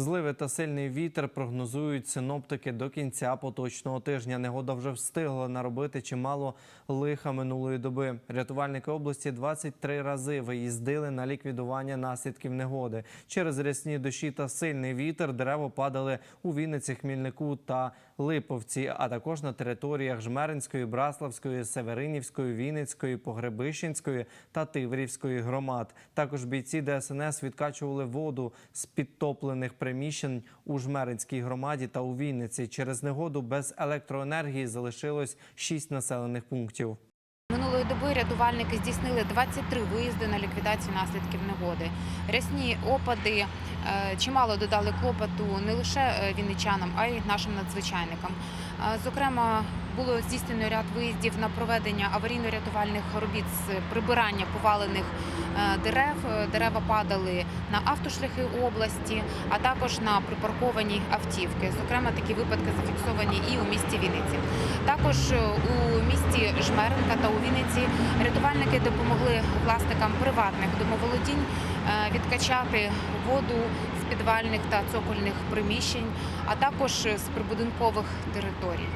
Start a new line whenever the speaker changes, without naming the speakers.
Зливи та сильний вітер прогнозують синоптики до кінця поточного тижня. Негода вже встигла наробити чимало лиха минулої доби. Рятувальники області 23 рази виїздили на ліквідування наслідків негоди. Через рясні дощі та сильний вітер дерева падали у Вінниці, Хмільнику та Липовці, а також на територіях Жмеринської, Браславської, Северинівської, Вінницької, Погребищенської та Тиврівської громад. Також бійці ДСНС відкачували воду з підтоплених приміщень у Жмеринській громаді та у Вінниці. Через негоду без електроенергії залишилось 6 населених пунктів.
Минулої доби рятувальники здійснили 23 виїзди на ліквідацію наслідків негоди. Рясні опади е, чимало додали клопоту не лише е, вінничанам, а й нашим надзвичайникам. Е, Зокрема, було здійснено ряд виїздів на проведення аварійно-рятувальних робіт з прибирання повалених е, дерев. Дерева падали на автошляхи області, а також на припарковані автівки. Зокрема, такі випадки зафіксовані і у місті Вінниці. Також е, у місті Жмеренка та у Вінниці рятувальники допомогли власникам приватних домоволодінь е, відкачати воду з підвальних та цокольних приміщень, а також з прибудинкових територій.